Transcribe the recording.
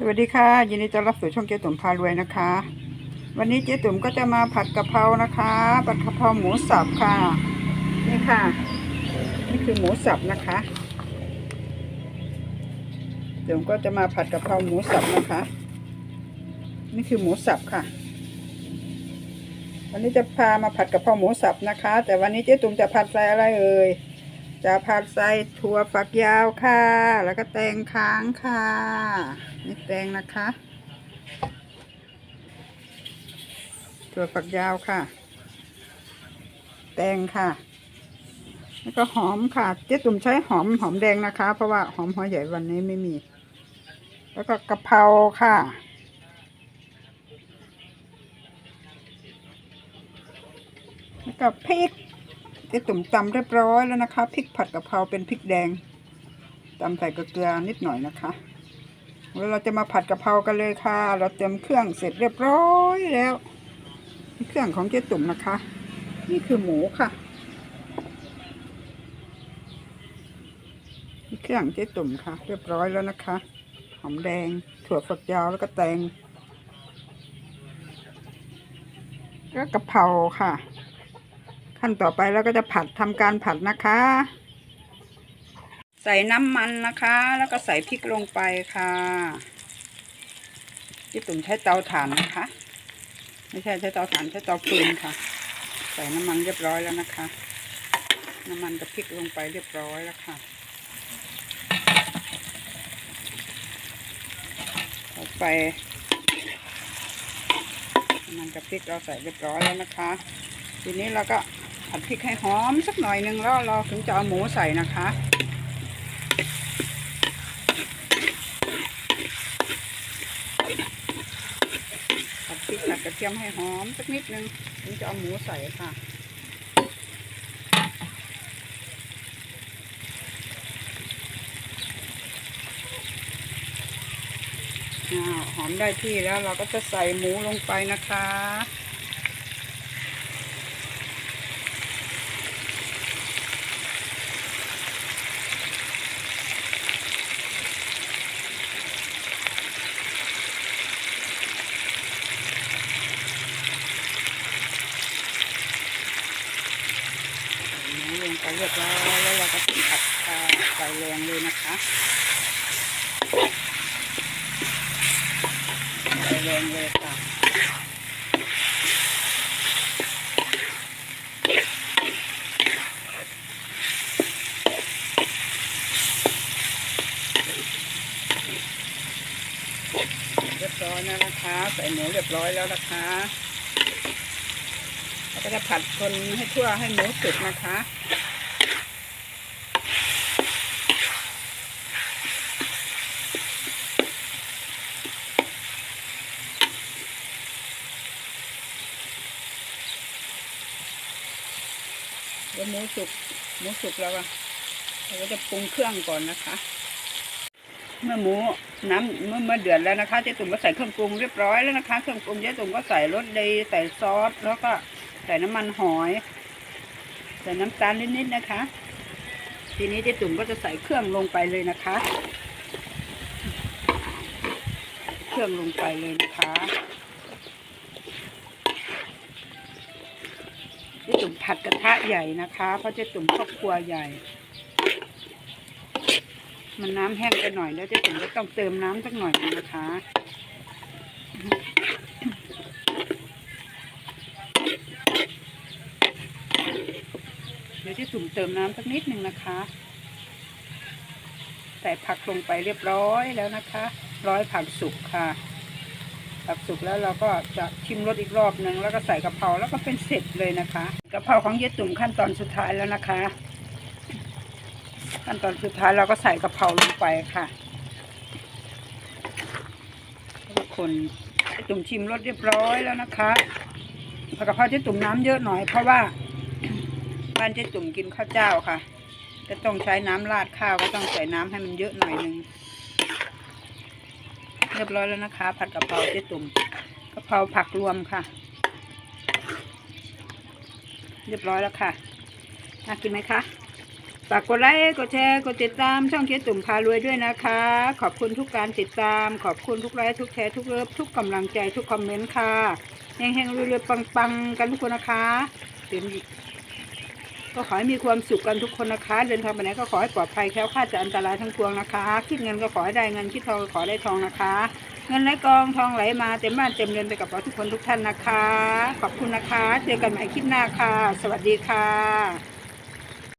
สวัสดีค่ะยินดีต้อนรับสู่ช่องเจ๊ตุ่มพารวยนะคะ วันนี้เจ๊ตุ่มก็จะมาผัดกะเพรานะคะผัดกะเพราหมูสับค่ะ นี่ค่ะ นี่คือหมูสับนะคะเดี๋ยวก็จะมาผัดกะเพราหมูสับนะคะ นี่คือหมูสับค่ะ วันนี้จะพามาผัดกะเพราหมูสับนะคะ แต่วันนี้เจ๊ตุ่มจะผัดใส่อะไรเอ่ยจะผัดใส่ถั่วฝักยาวค่ะ แล้วก็แตงค้างค่ะ นี่แตงนะคะถั่วฝักยาวค่ะแตงค่ะ แล้วก็หอมค่ะ เจ๊ตุ่มใช้หอมหอมแดงนะคะ เพราะว่าหอมหัวใหญ่วันนี้ไม่มี แล้วก็กะเพราค่ะแล้วก็พริกเจ๊ตุ่มตำเรียบร้อยแล้วนะคะพริกผัดกะเพราเป็นพริกแดงตำใส่กเกลือนิดหน่อยนะคะ แล้วเราจะมาผัดกะเพรากันเลยค่ะ เราเตรียมเครื่องเสร็จเรียบร้อยแล้วนี่เครื่องของเจ๊ตุ่มนะคะ นี่คือหมูค่ะนี่เครื่องเจ๊ตุ่มค่ะ เรียบร้อยแล้วนะคะหอมแดงถั่วฝักยาวแล้วก็แตงแล้วก็กะเพราค่ะ ขั้นต่อไปเราก็จะผัดทำการผัดนะคะ ใส่น้ำมันนะคะ แล้วก็ใส่พริกลงไปค่ะที่ตุ่มใช้เตาถ่านนะคะ ไม่ใช่ใช้เตาถ่านใช้เตาฟืนค่ะ ใส่น้ำมันเรียบร้อยแล้วนะคะ น้ำมันกับพริกลงไปเรียบร้อยแล้วค่ะต่อไปน้ำมันกับพริกเราใส่เรียบร้อยแล้วนะคะ ทีนี้เราก็ผัดพริกให้หอมสักหน่อยหนึ่งแล้วเราถึงจะเอาหมูใส่นะคะ ผัดพริกผัดกระเทียมให้หอมสักนิดนึงถึงจะเอาหมูใส่ค่ะอ้าวหอมได้ที่แล้วเราก็จะใส่หมูลงไปนะคะ หมูลงไป เรียบร้อยแล้วเราก็ผัดค่ะไฟแรงเลยนะคะไฟแรงเลยค่ะเรียบร้อยแล้วนะคะ ใส่หมูเรียบร้อยแล้วนะคะเราก็จะผัดคนให้ทั่วให้หมูสุกนะคะ เดี๋ยวหมูสุกหมูสุกแล้วก็เราก็จะปรุงเครื่องก่อนนะคะ เมื่อหมูน้ำเมื่อเมื่อเดือดแล้วนะคะเจ๊ตุ่มก็ใส่เครื่องปรุงเรียบร้อยแล้วนะคะ เครื่องปรุงเจ๊ตุ่มก็ใส่รสดีใส่ซอสแล้วก็ใส่น้ำมันหอย ใส่น้ำตาลนิดๆนะคะ ทีนี้เจ๊ตุ่มก็จะใส่เครื่องลงไปเลยนะคะ เครื่องลงไปเลยนะคะ ผัดกระทะใหญ่นะคะเพราะเจ๊ตุ่มครอบครัวใหญ่ มันน้ำแห้งไปหน่อยแล้วเจ๊ตุ่มก็ต้องเติมน้ำสักหน่อยนะคะเดี๋ยวจ๊ตุ่มเติมน้ำสักนิดหนึ่งนะคะ ใส่ผักลงไปเรียบร้อยแล้วนะคะ ร้อยผักสุกค่ะ ผักสุกแล้วเราก็จะชิมรสอีกรอบหนึ่งแล้วก็ใส่กะเพราแล้วก็เป็นเสร็จเลยนะคะกะเพราของเจ๊ตุ่มขั้นตอนสุดท้ายแล้วนะคะ ขั้นตอนสุดท้ายเราก็ใส่กะเพราลงไปค่ะทุกคนเจ๊ตุ่มชิมรสเรียบร้อยแล้วนะคะผัดกะเพราเจ๊ตุ่มน้ำเยอะหน่อยเพราะว่าบ้านเจ๊ตุ่มกินข้าวเจ้าค่ะจะต้องใช้น้ำราดข้าวก็ต้องใส่น้ำให้มันเยอะหน่อยนึง เรียบร้อยแล้วนะคะ ผัดกะเพราเจ๊ตุ่มกะเพราผักรวมค่ะ เรียบร้อยแล้วค่ะน่ากินไหมคะฝากกดไลค์กดแชร์กดติดตามช่องเจ๊ตุ่มพารวยด้วยนะคะ ขอบคุณทุกการติดตาม ขอบคุณทุกไลค์ทุกแชร์ทุกเลิฟทุกกำลังใจทุกคอมเมนต์ค่ะแห่งๆรวยๆปังๆกันทุกคนนะคะเดี๋ยว ก็ขอให้มีความสุขกันทุกคนนะคะ เดินทางไปไหนก็ขอให้ปลอดภัยแคล้วคลาดจากอันตรายทั้งปวงนะคะ คิดเงินก็ขอให้ได้เงินคิดทองก็ขอได้ทองนะคะ เงินไหลกองทองไหลมาเต็มบ้านเต็มเรือนไปกับเราทุกคนทุกท่านนะคะ ขอบคุณนะคะ เจอกันใหม่คลิปหน้าค่ะ สวัสดีค่ะ